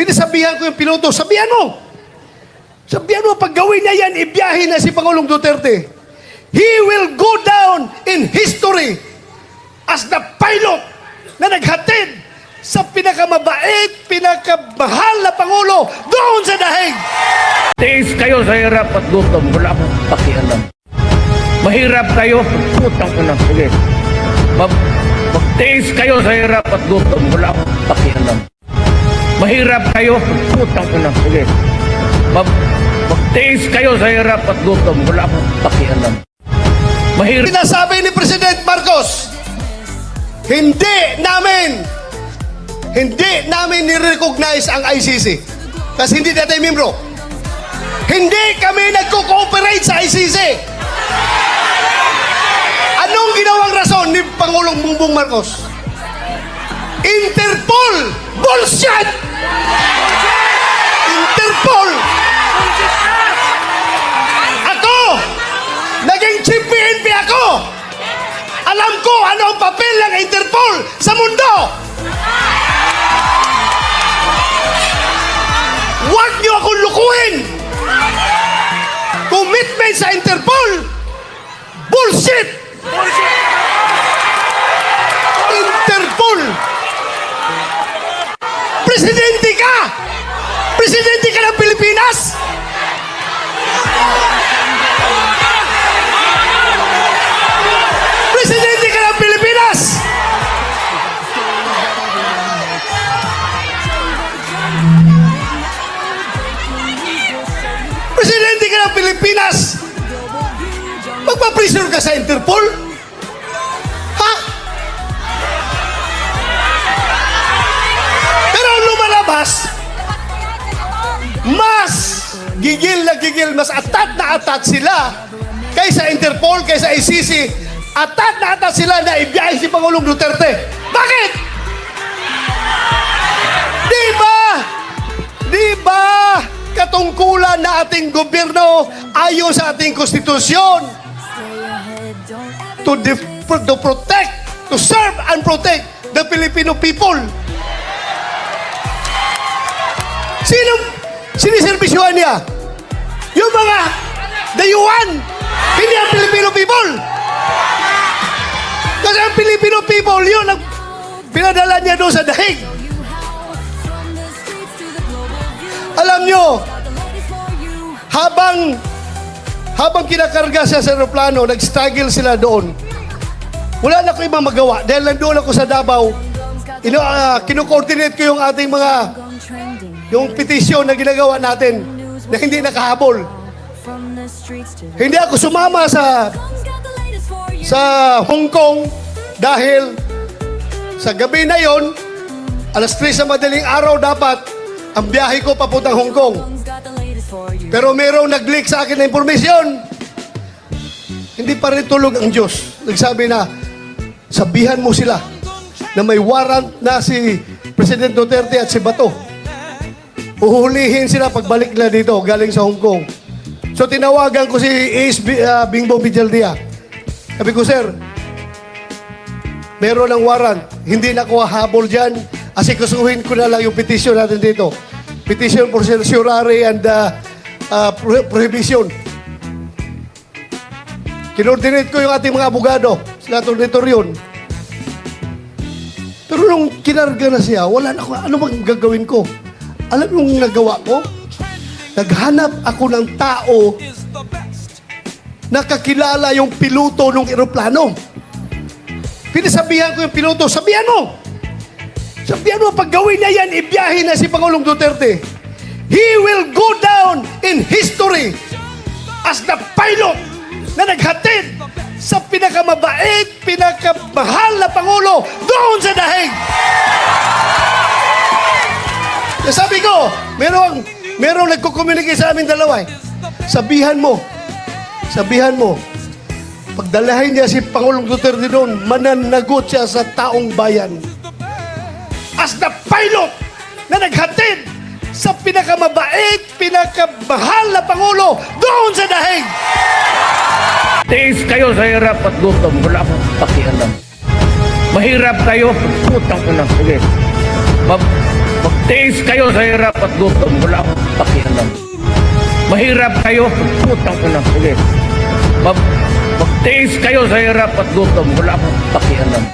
Pinasabihan ko yung piloto, sabihan mo! Sabihan mo, pag gawin niya yan, ibiyahin na si Pangulong Duterte. He will go down in history as the pilot na naghatid sa pinakamabait, pinakamahal na Pangulo doon sa dahig. Tiis kayo sa hirap at gutom. Wala akong pakialam. Mahirap kayo. Putang ina. Sige. Mag magtiis kayo sa hirap at gutom. Wala akong pakialam. Mahirap kayo. Putang ina. Sige. Mag magtiis kayo sa hirap at gutom. Wala akong pakialam. Mahirap. Sinasabi ni President Marcos, hindi namin, hindi namin ni-recognize ang ICC. Kasi hindi natin membro. Hindi kami nagko-cooperate sa ICC. Anong ginawang rason ni Pangulong Bongbong Marcos? Interpol! Bullshit! Mundo! Huwag niyo akong lukuhin! Commitment sa Interpol! Bullshit! Interpol! Presidente ka! Presidente ka ng Pilipinas! Ka ng Pilipinas! Magpa-pressure ka sa Interpol? Ha? Pero lumalabas, mas gigil na gigil, mas atat na atat sila kaysa Interpol, kaysa ICC. Atat na atat sila na ibiyahe si Pangulong Duterte. Bakit? Di ba? Di? Katungkulan na ating gobyerno ayon sa ating konstitusyon to, to protect, to serve and protect the Filipino people. Sino siniservisyohan niya? Yung mga dayuhan, hindi ang Filipino people. Kasi ang Filipino people, yun ang pinadala niya doon sa dahig. Alam nyo, habang habang kinakarga siya sa aeroplano, nag-struggle sila doon. Wala na ko ibang magawa dahil nandoon ako sa Davao. Ino, uh, kino-coordinate ko yung ating mga yung petisyon na ginagawa natin na hindi nakahabol. Hindi ako sumama sa sa Hong Kong dahil sa gabi na yon, alas 3 sa madaling araw dapat ang biyahe ko papuntang Hong Kong. Pero merong nag-leak sa akin na impormasyon. Hindi pa rin tulog ang Diyos. Nagsabi na, sabihan mo sila na may warrant na si President Duterte at si Bato. Uhulihin sila pagbalik nila dito galing sa Hong Kong. So tinawagan ko si Ace B- ah, Bingbo Bijaldia. Sabi ko, sir, meron ng warrant. Hindi na ko habol dyan. Asikasuhin ko na lang yung petition natin dito. Petition for certiorari and uh, uh, pro- prohibition. Kinordinate ko yung ating mga abogado. Sila tornitor yun. Pero nung kinarga na siya, wala na ako. Ano bang gagawin ko? Alam mo yung nagawa ko? Naghanap ako ng tao nakakilala yung piloto ng eroplano. Pinasabihan ko yung piloto, sabihan mo! Sabihan mo, pag gawin niya yan, ibiyahin na si Pangulong Duterte. He will go down in history as the pilot na naghatid sa pinakamabait, pinakamahal na Pangulo doon sa dahig. Kaya sabi ko, merong, merong nagko-communicate sa amin dalawa eh. Sabihan mo, sabihan mo, pagdalahin niya si Pangulong Duterte doon, mananagot siya sa taong bayan. As the pilot na naghatid sa pinakamabait, pinakamahal na Pangulo doon sa dahig. Tiis kayo sa hirap at gutom. Wala akong pakialam. Mahirap kayo. Putang ina. Sige. Mag magtiis kayo sa hirap at gutom. Wala akong pakialam. Mahirap kayo. Putang ina. Sige. Mag, magtiis kayo sa hirap at gutom. Wala akong pakialam.